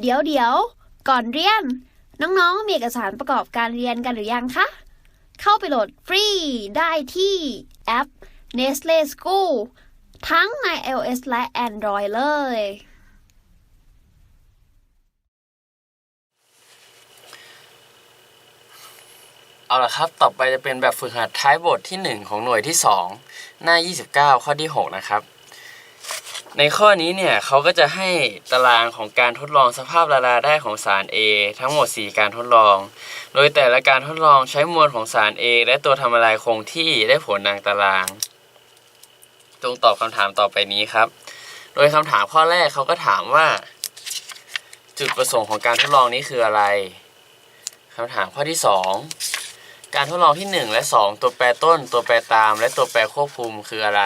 เดี๋ยวเดี๋ยว ก่อนเรียน น้องๆ มีเอกสารประกอบการเรียนกันหรือยังคะ เข้าไปโหลดฟรีได้ที่แอป Nestle School ทั้งใน iOS และ Android เลย เอาละครับ ต่อไปจะเป็นแบบฝึกหัดท้ายบทที่ 1 ของหน่วยที่ 2 หน้า 29 ข้อที่ 6 นะครับ ในข้อนี้เนี่ยเขาก็จะให้ตารางของการทดลองสภาพละลายได้ของสาร A ทั้งหมด 4 การทดลอง โดยแต่ละการทดลองใช้มวลของสาร A และตัวทำละลายคงที่ได้ผลดังตาราง จงตอบคำถามต่อไปนี้ครับ โดยคำถามข้อแรกเขาก็ถามว่า จุดประสงค์ของการทดลองนี้คืออะไรคำถามข้อที่ 2 การทดลองที่ 1 และ 2 ตัวแปรต้น ตัวแปรตาม และตัวแปรควบคุมคืออะไร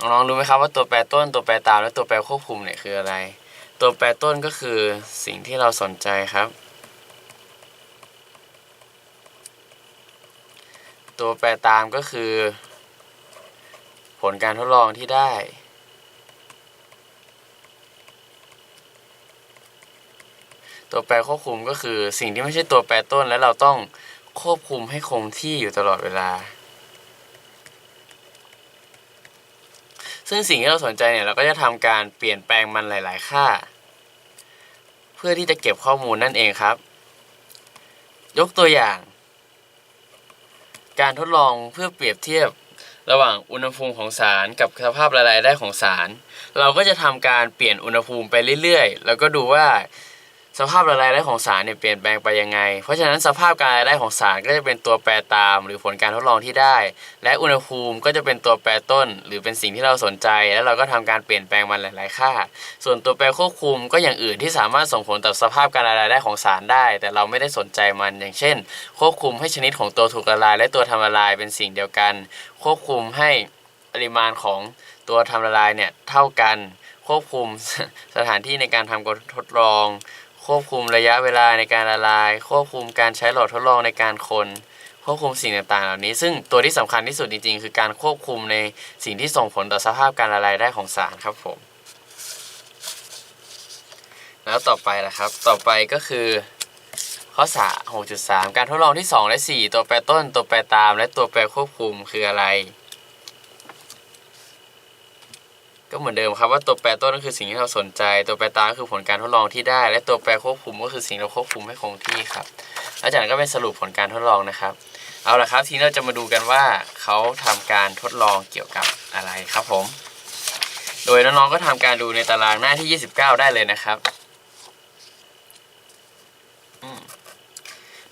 น้องๆรู้ไหมครับว่าตัวแปรต้นตัวแปรตามและตัวแปรควบคุมเนี่ยคืออะไร ตัวแปรต้นก็คือสิ่งที่เราสนใจครับ ตัวแปรตามก็คือ ผลการทดลองที่ได้ ตัวแปรควบคุมก็คือสิ่งที่ไม่ใช่ตัวแปรต้นและเราต้องควบคุมให้คงที่อยู่ตลอดเวลา ซึ่งสิ่งที่เราสนใจเนี่ยเราก็จะทำการเปลี่ยนแปลงมันหลาย ๆ ค่า เพื่อที่จะเก็บข้อมูลนั่นเองครับ ยกตัวอย่าง การทดลองเพื่อเปรียบเทียบระหว่างอุณหภูมิของสารกับสภาพละลายได้ของสาร เราก็จะทำการเปลี่ยนอุณหภูมิไปเรื่อย ๆ แล้วก็ดูว่า สภาพละลายได้ของสารเนี่ยเปลี่ยนแปลงไปยังไง เพราะฉะนั้นสภาพการละลายได้ของสารก็จะเป็นตัวแปรตาม หรือผลการทดลองที่ได้ และอุณหภูมิก็จะเป็นตัวแปรต้น หรือเป็นสิ่งที่เราสนใจ แล้วเราก็ทำการเปลี่ยนแปลงมันหลาย ๆ ค่า ส่วนตัวแปรควบคุมก็อย่างอื่นที่สามารถส่งผลต่อสภาพการละลายได้ของสารได้ แต่เราไม่ได้สนใจมัน อย่างเช่น ควบคุมให้ชนิดของตัวถูกละลาย และตัวทำละลายเป็นสิ่งเดียวกัน ควบคุมให้ปริมาณของตัวทำละลายเนี่ยเท่ากัน ควบคุมสถานที่ในการทำการทดลอง ควบคุมระยะเวลาในการละลาย ควบคุมการใช้หลอดทดลองในการคนควบคุมสิ่งต่างๆ เหล่านี้ ซึ่งตัวที่สำคัญที่สุดจริงๆ คือการควบคุมในสิ่งที่ส่งผลต่อสภาพการละลายได้ของสารครับผม แล้วต่อไปล่ะครับ ต่อไปก็คือ ข้อสา6.3 การทดลองที่ 2 และ 4 ตัวแปรต้น ตัวแปรตาม และตัวแปรควบคุมคืออะไร ก็เหมือนเดิมครับว่าตัวแปรต้นก็คือสิ่งที่เราสนใจ ตัวแปรตามก็คือผลการทดลองที่ได้ และตัวแปรควบคุมก็คือสิ่งที่เราควบคุมให้คงที่ครับแล้วจากนั้นก็เป็นสรุปผลการทดลองนะครับ เอาละครับทีนี้เราจะมาดูกันว่าเขาทำการทดลองเกี่ยวกับอะไรครับผม โดยน้องๆก็ทำการดูในตารางหน้าที่ 29 ได้เลยนะครับอืม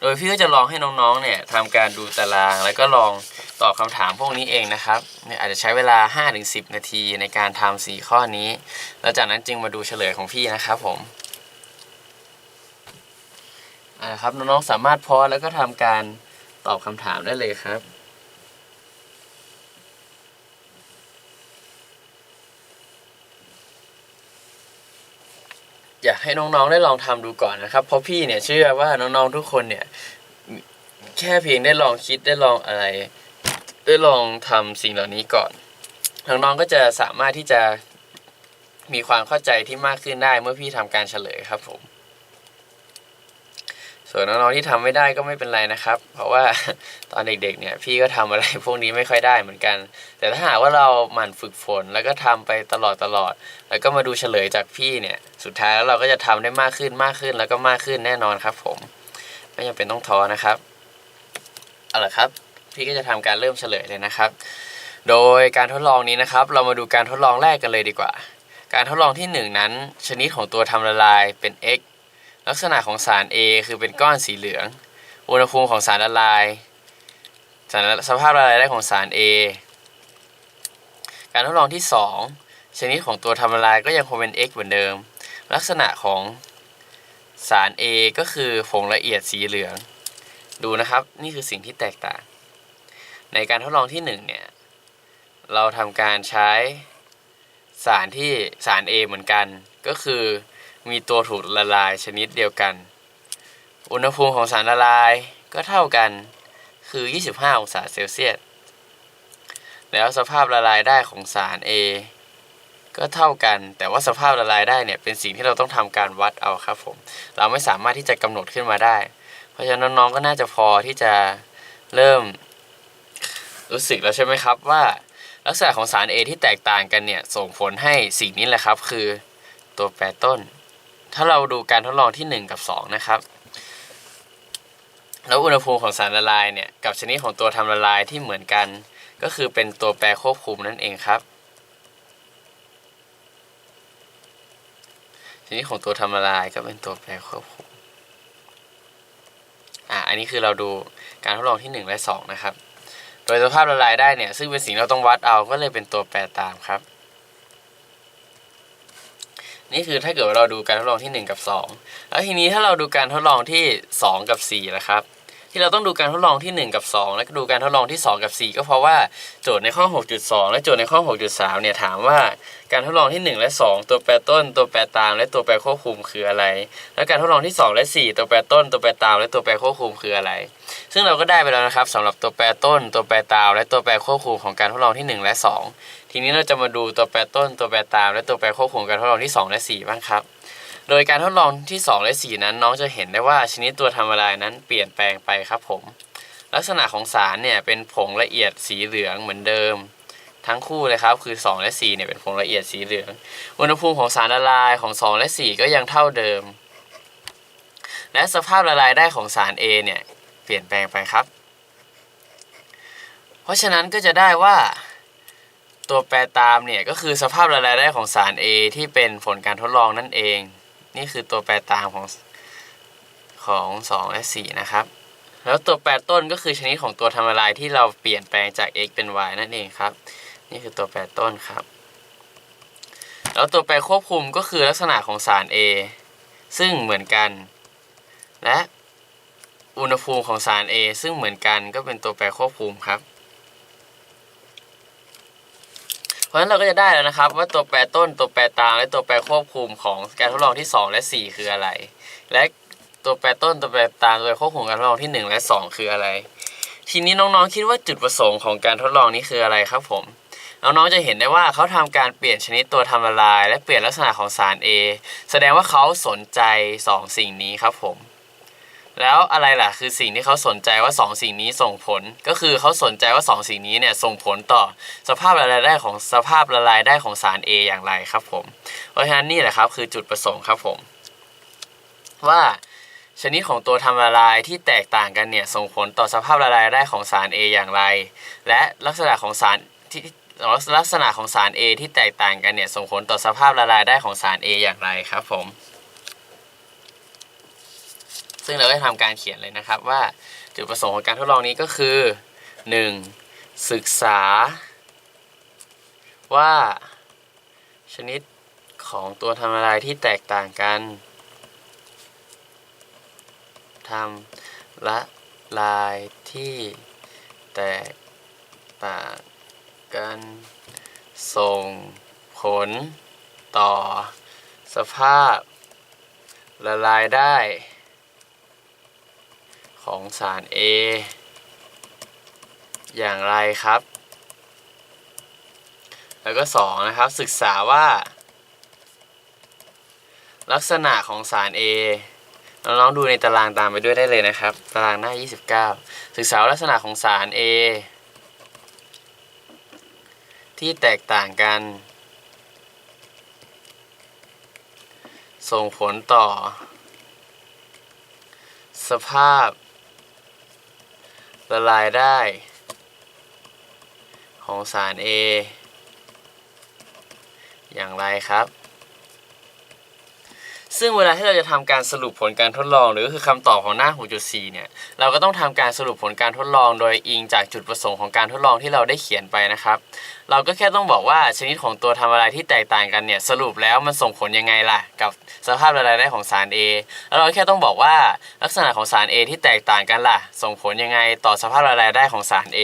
โดยพี่ก็จะลองให้น้องๆเนี่ยทำการดูตาราง แล้วก็ลองตอบคำถามพวกนี้เองนะครับเนี่ยอาจจะใช้เวลา 5-10 นาทีในการทำสีข้อนี้ แล้วจากนั้นจึงมาดูเฉลยของพี่นะครับผมอ่าครับน้องๆสามารถพอแล้วก็ทำการตอบคำถามได้เลยครับ อยากให้น้องๆได้ลองทำดูก่อนนะครับ เพราะพี่เนี่ยเชื่อว่าน้องๆทุกคนเนี่ย แค่เพียงได้ลองคิดได้ลองอะไร ได้ลองทำสิ่งเหล่านี้ก่อนน้องๆก็จะสามารถที่จะมีความเข้าใจที่มากขึ้นได้เมื่อพี่ทำการเฉลยครับผม ส่วนน้องๆที่ทำไม่ได้ก็ไม่เป็นไรนะครับ เพราะว่าตอนเด็กๆเนี่ยพี่ก็ทำอะไรพวกนี้ไม่ค่อยได้เหมือนกัน แต่ถ้าหากว่าเราหมั่นฝึกฝนแล้วก็ทำไปตลอดตลอด แล้วก็มาดูเฉลยจากพี่เนี่ยสุดท้ายแล้วเราก็จะทำได้มากขึ้นมากขึ้นแล้วก็มากขึ้นแน่นอนครับ ผมไม่จำเป็นต้องท้อนะครับเอาละครับ พี่ก็จะทำการเริ่มเฉลยเลยนะครับ โดยการทดลองนี้นะครับ เรามาดูการทดลองแรกกันเลยดีกว่า การทดลองที่ 1 นั้น ชนิดของตัวทำละลายเป็น x ลักษณะของสาร A คือเป็นก้อนสีเหลือง อุณหภูมิของสารละลายสารสภาพละลายได้ของสาร A การทดลองที่ 2 ชนิดของตัวทำละลายก็ยังคงเป็น x เหมือนเดิม ลักษณะของสาร A ก็คือผงละเอียดสีเหลือง ดูนะครับ นี่คือสิ่งที่แตกต่าง ในการทดลองที่1เนี่ย เราทำการใช้สารที่สาร A เหมือนกัน ก็คือ มีตัวถูกละลายชนิดเดียวกัน อุณหภูมิของสารละลายก็เท่ากันคือ 25 องศาเซลเซียส แล้วสภาพละลายได้ของสาร A ก็เท่ากัน แต่ว่าสภาพละลายได้เนี่ยเป็นสิ่งที่เราต้องทำการวัดเอาครับผม เราไม่สามารถที่จะกำหนดขึ้นมาได้ เพราะฉะนั้นน้องๆก็น่าจะพอที่จะเริ่มรู้สึกแล้วใช่ไหมครับว่าลักษณะของสาร A ที่แตกต่างกันเนี่ยส่งผลให้สิ่งนี้แหละครับ คือตัวแปรต้น ถ้าเราดูการทดลองที่ 1 กับ 2 นะครับ แล้วอุณหภูมิของสารละลายเนี่ยกับชนิดของตัวทำละลายที่เหมือนกัน ก็คือเป็นตัวแปรควบคุมนั่นเองครับ ชนิดของตัวทำละลายก็เป็นตัวแปรควบคุมอะอันนี้คือเราดูการทดลองที่ 1 และ 2 นะครับ โดยสภาพละลายได้เนี่ยซึ่งเป็นสิ่งเราต้องวัดเอาก็เลยเป็นตัวแปรตามครับ นี่คือถ้าเกิดเราดูการทดลองที่ 1 กับ 2 แล้วทีนี้ถ้าเราดูการทดลองที่ 2 กับ4นะครับ ที่เราต้องดูการทดลองที่ 1 กับ 2 แล้วก็ดูการทดลองที่ 2 กับ 4 ก็เพราะว่าโจทย์ในข้อ 6.2 และโจทย์ในข้อ 6.3 เนี่ยถามว่าการทดลองที่ 1 และ 2 ตัวแปรต้น ตัวแปรตาม และตัวแปรควบคุมคืออะไร แล้วการทดลองที่ 2 และ 4 ตัวแปรต้น ตัวแปรตาม และตัวแปรควบคุมคืออะไร ซึ่งเราก็ได้ไปแล้วนะครับสำหรับตัวแปรต้น ตัวแปรตาม และตัวแปรควบคุมของการทดลองที่ 1 และ 2 ทีนี้เราจะมาดูตัวแปรต้น ตัวแปรตาม และตัวแปรควบคุมการทดลองที่ 2 และ 4 บ้างครับ โดยการทดลองที่ 2 และ 4 นั้นน้องจะเห็นได้ว่าชนิดตัวทำละลายนั้นเปลี่ยนแปลงไปครับผม ลักษณะของสารเนี่ยเป็นผงละเอียดสีเหลืองเหมือนเดิม ทั้งคู่เลยครับคือ 2 และ4เนี่ยเป็นผงละเอียดสีเหลือง อุณหภูมิของสารละลายของ 2 และ 4 ก็ยังเท่าเดิม และสภาพละลายได้ของสาร A เนี่ยเปลี่ยนแปลงไปครับ เพราะฉะนั้นก็จะได้ว่าตัวแปรตามเนี่ยก็คือสภาพละลายได้ของสาร A ที่เป็นผลการทดลองนั่นเอง นี่คือตัวแปรตามของของ2และ4นะครับ แล้วตัวแปรต้นก็คือชนิดของตัวทำละลายที่เราเปลี่ยนแปลงจาก x เป็น y นั่นเองครับ นี่คือตัวแปรต้นครับ แล้วตัวแปรควบคุมก็คือลักษณะของสาร A ซึ่งเหมือนกัน และอุณหภูมิของสาร A ซึ่งเหมือนกันก็เป็นตัวแปรควบคุมครับ เพราะฉะนั้นเราก็จะได้แล้วนะครับ ว่าตัวแปรต้นตัวแปรตามและตัวแปรควบคุมของการทดลองที่ 2 และ 4 คืออะไร และตัวแปรต้นตัวแปรตามตัวควบคุมการทดลองที่ 1 และ 2 คืออะไร ทีนี้น้องๆคิดว่าจุดประสงค์ของการทดลองนี้คืออะไรครับผมน้องๆจะเห็นได้ว่าเขาทำการเปลี่ยนชนิดตัวทำละลาย และเปลี่ยนลักษณะของสาร A แสดงว่าเขาสนใจ 2 สิ่งนี้ครับผม แล้วอะไรล่ะ คือสิ่งที่เขาสนใจว่า 2 สิ่งนี้ส่งผล ก็คือเขาสนใจว่า 2 สิ่งนี้เนี่ยส่งผลต่อสภาพละลายได้ของสภาพละลายได้ของสาร A อย่างไรครับผม เพราะฉะนั้นนี่แหละครับคือจุดประสงค์ครับผม ว่าชนิดของตัวทำละลายที่แตกต่างกันเนี่ยส่งผลต่อสภาพละลายได้ของสาร A อย่างไร และลักษณะของสารที่ลักษณะของสาร A ที่แตกต่างกันเนี่ยส่งผลต่อสภาพละลายได้ของสาร A อย่างไรครับผม ซึ่งเราก็ทำการเขียนเลยนะครับว่าจุดประสงค์ของการทดลองนี้ก็คือ 1. ศึกษา ว่าชนิดของตัวทำลายที่แตกต่างกันทำละลายที่แตกต่างกันส่งผลต่อสภาพละลายได้ ของสาร A อย่างไรครับ แล้วก็ 2 นะครับ ศึกษาว่า ลักษณะของสาร A น้องๆดูในตารางตามไปด้วยได้เลยนะครับ ตารางหน้า 29 ศึกษาลักษณะของสาร A ที่แตกต่างกัน ส่งผลต่อ สภาพ ละลายได้ ของสาร A อย่างไรครับ ซึ่งเวลาที่เราจะทำการสรุปผลการทดลอง หรือคือคำตอบของหน้า 6.4 เนี่ย เราก็ต้องทำการสรุปผลการทดลอง โดยอิงจากจุดประสงค์ของการทดลองที่เราได้เขียนไปนะครับ เราก็แค่ต้องบอกว่าชนิดของตัวทำอะไรที่แตกต่างกันเนี่ย สรุปแล้วมันส่งผลยังไงล่ะ กับสภาพละลายได้ของสาร A แล้วเราแค่ต้องบอกว่าลักษณะของสาร A ที่แตกต่างกันล่ะ ส่งผลยังไงต่อสภาพละลายได้ของสาร A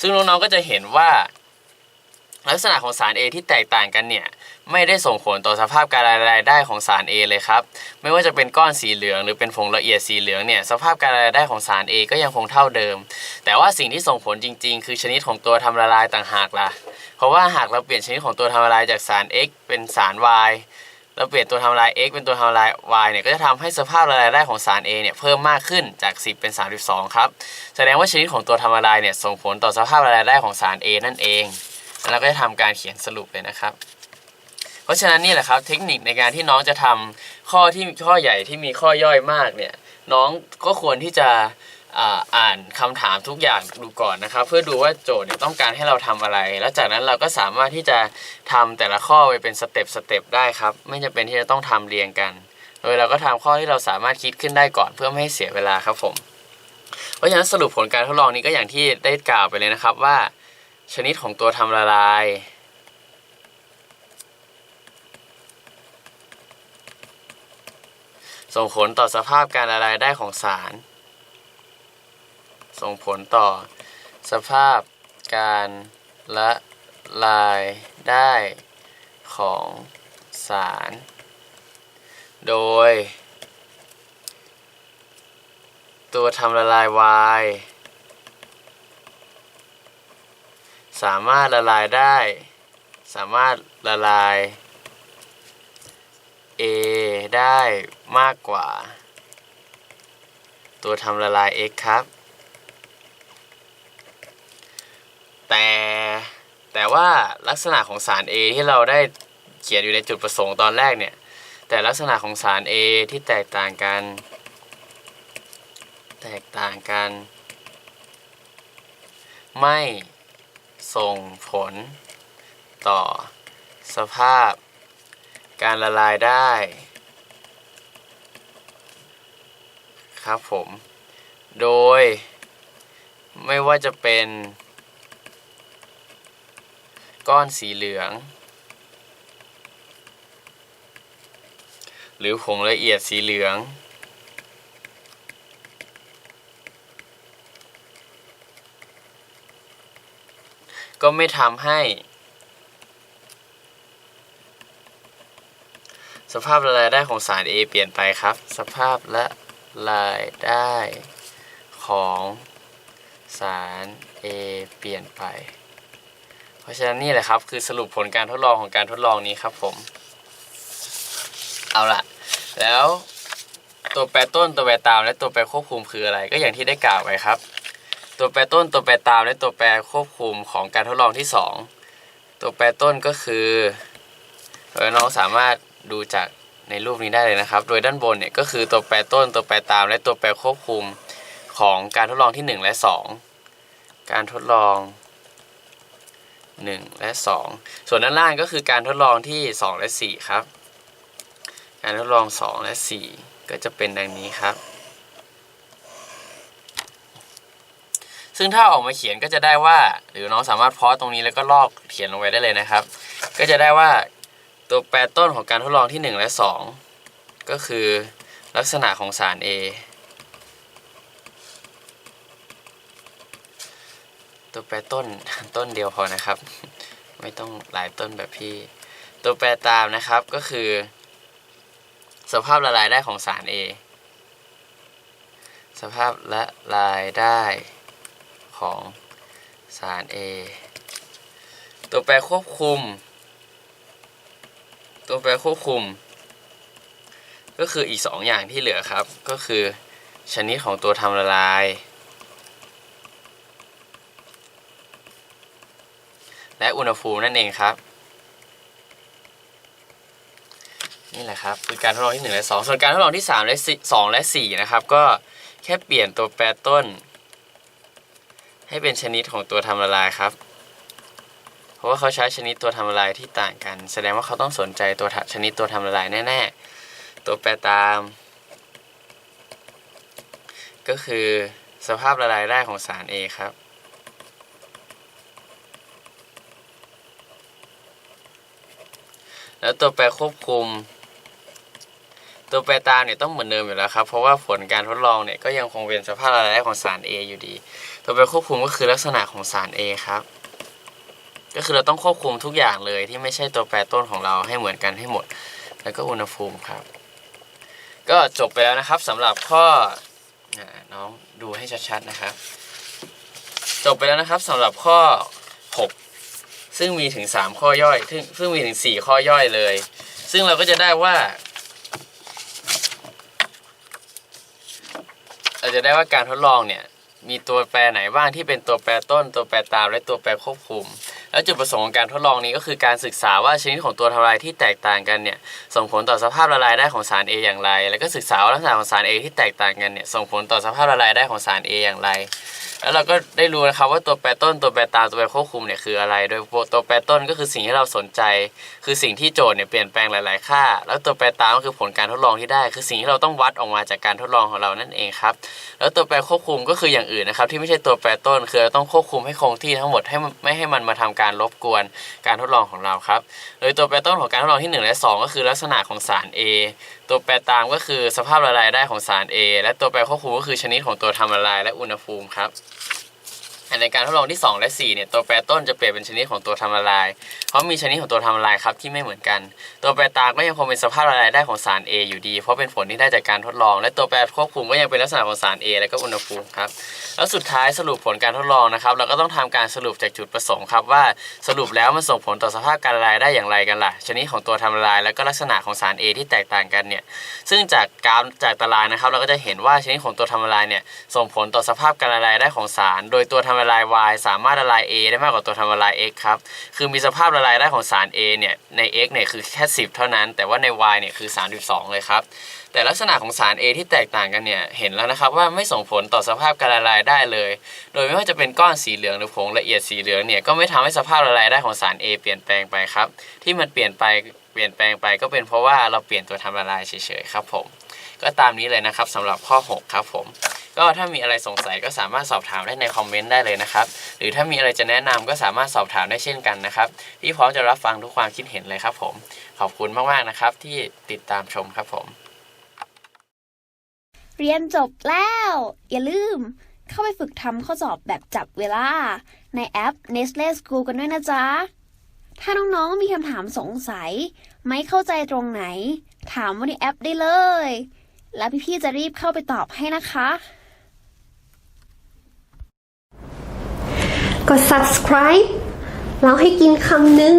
ซึ่งน้องๆก็จะเห็นว่า ลักษณะของสาร A ที่แตกต่างกันเนี่ยไม่ได้ส่งผลต่อสภาพการละลายได้ของสาร A เลยครับ ไม่ว่าจะเป็นก้อนสีเหลืองหรือเป็นผงละเอียดสีเหลืองเนี่ยสภาพการละลายได้ของสาร A ก็ยังคงเท่าเดิม แต่ว่าสิ่งที่ส่งผลจริง ๆ คือชนิดของตัวทำละลายต่างหากล่ะ เพราะว่าหากเราเปลี่ยนชนิดของตัวทำละลายจากสาร X เป็นสาร Y เราเปลี่ยนตัวทำละลาย X เป็นตัวทำละลาย Y เนี่ยก็จะทำให้สภาพละลายได้ของสาร A เนี่ยเพิ่มมากขึ้นจาก 10 เป็น 32 ครับ แสดงว่าชนิดของตัวทำละลายเนี่ยส่งผลต่อสภาพละลายได้ของสาร A นั่นเอง เราก็จะทำการเขียนสรุปเลยนะครับ เพราะฉะนั้นนี่แหละครับเทคนิคในการที่น้องจะทำข้อที่ข้อใหญ่ที่มีข้อย่อยมากเนี่ยน้องก็ควรที่จะอ่านคำถามทุกอย่างดูก่อนนะครับ เพื่อดูว่าโจทย์เนี่ยต้องการให้เราทำอะไร แล้วจากนั้นเราก็สามารถที่จะทำแต่ละข้อไปเป็นสเต็ปสเต็ปได้ครับ ไม่จำเป็นที่จะต้องทำเรียงกัน โดยเราก็ทำข้อที่เราสามารถคิดขึ้นได้ก่อนเพื่อไม่ให้เสียเวลาครับผม เพราะฉะนั้นสรุปผลการทดลองนี้ก็อย่างที่ได้กล่าวไปเลยนะครับว่า ชนิดของตัวทำละลาย ส่งผลต่อสภาพการละลายได้ของสาร ส่งผลต่อสภาพการละลายได้ของสาร โดย ตัวทำละลาย Y สามารถละลายได้ สามารถละลาย A ได้มากกว่า ตัวทำละลาย x ครับ แต่แต่ว่าลักษณะของสาร A ที่เราได้เขียนอยู่ในจุดประสงค์ตอนแรกเนี่ย แต่ลักษณะของสาร A ที่แตกต่างกัน แตกต่างกัน ไม่ ส่งผล ต่อ สภาพ การละลายได้ ครับผม โดย ไม่ว่าจะเป็น ก้อนสีเหลือง หรือผงละเอียดสีเหลือง ก็ไม่ทำให้ สภาพละลายได้ของสาร A เปลี่ยนไปครับ สภาพและลายได้ของสาร A เปลี่ยนไป เพราะฉะนั้นนี่แหละครับ คือสรุปผลการทดลองของการทดลองนี้ครับผม เอาละแล้วตัวแปรต้นตัวแปรตามและตัวแปรควบคุมคืออะไร ก็อย่างที่ได้กล่าวไปครับ ตัวแปรต้นตัวแปรตามและตัวแปรควบคุมของการทดลองที่สองตัวแปรต้นก็คือเออน้องสามารถดูจากในรูปนี้ได้เลยนะครับ โดยด้านบนเนี่ยก็คือตัวแปรต้น ตัวแปรตามและตัวแปรควบคุมของการทดลองที่ 1 และ 2 การทดลอง 1 และ 2 ส่วนด้านล่างก็คือการทดลองที่ 2 และ 4 ครับ การทดลอง 2 และ 4 ก็จะเป็นดังนี้ครับ ซึ่งถ้าออกมาเขียนก็จะได้ว่า หรือน้องสามารถพอสตรงนี้แล้วก็ลอกเขียนลงไว้ได้เลยนะครับ ก็จะได้ว่าตัวแปรต้นของการทดลองที่ 1 และ 2 ก็คือลักษณะของสาร A ตัวแปรต้นต้นเดียวพอนะครับ ไม่ต้องหลายต้นแบบพี่ ตัวแปรตามนะครับก็คือ สภาพละลายได้ของสาร A สภาพละลายได้ ของสาร A ตัวแปรควบคุม ตัวแปรควบคุม ก็คืออีก 2 อย่างที่เหลือครับ ก็คือชนิดของตัวทำละลาย และอุณหภูมินั่นเองครับนี่แหละครับคือการทดลองที่1และ2ส่วนการทดลองที่3และ2และ4นะครับ ก็แค่เปลี่ยนตัวแปรต้น ให้เป็นชนิดของตัวทำละลายครับ เพราะว่าเขาใช้ชนิดตัวทำละลายที่ต่างกัน แสดงว่าเขาต้องสนใจตัวชนิดตัวทำละลายแน่ๆ ตัวแปรตาม ก็คือสภาพละลายได้ของสาร A ครับแล้วตัวแปรควบคุม ตัวแปรตามเนี่ยต้องเหมือนเดิมอยู่แล้วครับ เพราะว่าผลการทดลองเนี่ยก็ยังคงเป็นสภาพละลายของสาร A อยู่ดี ตัวแปรควบคุมก็คือลักษณะของสาร A ครับ ก็คือเราต้องควบคุมทุกอย่างเลยที่ไม่ใช่ตัวแปรต้นของเราให้เหมือนกันให้หมด แล้วก็อุณหภูมิครับ ก็จบไปแล้วนะครับสำหรับข้อน้องดูให้ชัดๆนะครับ จบไปแล้วนะครับสำหรับข้อ 6 ซึ่งมีถึง 3 ข้อย่อย ซึ่งซึ่งมีถึง 4 ข้อย่อยเลย ซึ่งเราก็จะได้ว่าเราจะได้ว่าการทดลองเนี่ย มีตัวแปรไหนบ้างที่เป็นตัวแปรต้น ตัวแปรตามและตัวแปรควบคุม แล้วจุดประสงค์ของการทดลองนี้ก็คือการศึกษาว่าชนิดของตัวทลายที่แตกต่างกันเนี่ยส่งผลต่อสภาพละลายได้ของสาร A อย่างไร แล้วก็ศึกษาลักษณะของสาร A ที่แตกต่างกันเนี่ยส่งผลต่อสภาพละลายได้ของสาร A อย่างไร แล้วเราก็ได้รู้นะครับว่าตัวแปรต้นตัวแปรตามตัวแปรควบคุมเนี่ยคืออะไร โดยตัวแปรต้นก็คือสิ่งที่เราสนใจ คือสิ่งที่โจทย์เนี่ยเปลี่ยนแปลงหลาย ๆ ค่า แล้วตัวแปรตามก็คือผลการทดลองที่ได้ คือสิ่งที่เราต้องวัดออกมาจากการทดลองของเรานั่นเองครับแล้วตัวแปรควบคุมก็คืออย่างอื่นนะครับที่ไม่ใช่ตัวแปรต้น คือเราต้องควบคุมให้คงที่ทั้งหมดให้ไม่ให้มันมาทำการการบกวนการทดลองของเราครับ โดยตัวแปรต้นของการทดลองที่ 1 และ 2 ก็คือลักษณะของสาร A ตัวแปรตามก็คือสภาพละลายได้ของสาร A และตัวแปรควบคุมก็คือชนิดของตัวทำละลายและอุณหภูมิครับ ในการทดลองที่ 2 และ4เนี่ยตัวแปรต้นจะเปลี่ยนเป็นชนิดของตัวทำละลาย เพราะมีชนิดของตัวทำละลายครับที่ไม่เหมือนกัน ตัวแปรตาก็ยังคงเป็นสภาพละลายได้ของสาร A อยู่ดี เพราะเป็นผลที่ได้จากการทดลอง และตัวแปรควบคุมก็ยังเป็นลักษณะของสาร A และก็อุณหภูมิครับแล้วสุดท้ายสรุปผลการทดลองนะครับเราก็ต้องทำการสรุปจากจุดประสงค์ครับว่าสรุปแล้วมันส่งผลต่อสภาพการละลายได้อย่างไรกันล่ะ ชนิดของตัวทำละลาย และก็ลักษณะของสาร A ที่แตกต่างกันเนี่ยซึ่งจากกราฟจากตารางนะครับ เราก็จะเห็นว่าชนิดของตัวทำละลายเนี่ยส่งผลต่อสภาพการละลายได้ของสาร โดยตัวทำละลาย Y สามารถละลาย A ได้มากกว่าตัวทำละลาย X ครับ คือมีสภาพละลายได้ของสาร A เนี่ยใน X เนี่ยคือแค่ 10 เท่านั้น แต่ว่าใน Y เนี่ยคือ 32 เลยครับ แต่ลักษณะของสาร A ที่แตกต่างกันเนี่ยเห็นแล้วนะครับว่าไม่ส่งผลต่อสภาพการละลายได้เลย โดยไม่ว่าจะเป็นก้อนสีเหลืองหรือผงละเอียดสีเหลืองเนี่ยก็ไม่ทำให้สภาพละลายได้ของสาร A เปลี่ยนแปลงไปครับ ที่มันเปลี่ยนไปเปลี่ยนแปลงไปก็เป็นเพราะว่าเราเปลี่ยนตัวทำละลายเฉยๆครับผมก็ตามนี้เลยนะครับสำหรับข้อ 6 ครับผม ก็ถ้ามีอะไรสงสัยก็สามารถสอบถามได้ในคอมเมนต์ได้เลยนะครับ หรือถ้ามีอะไรจะแนะนำก็สามารถสอบถามได้เช่นกันนะครับ ที่พร้อมจะรับฟังทุกความคิดเห็นเลยครับผม ขอบคุณมากๆนะครับ ที่ติดตามชมครับผม เรียนจบแล้ว อย่าลืม เข้าไปฝึกทำข้อสอบแบบจับเวลา ในแอป Nestle School กันด้วยนะจ๊ะถ้าน้องๆ มีคำถามสงสัย ไม่เข้าใจตรงไหน ถามว่าในแอปได้เลย แล้วพี่ๆ จะรีบเข้าไปตอบให้นะคะ กด subscribe แล้วให้กินคำหนึ่ง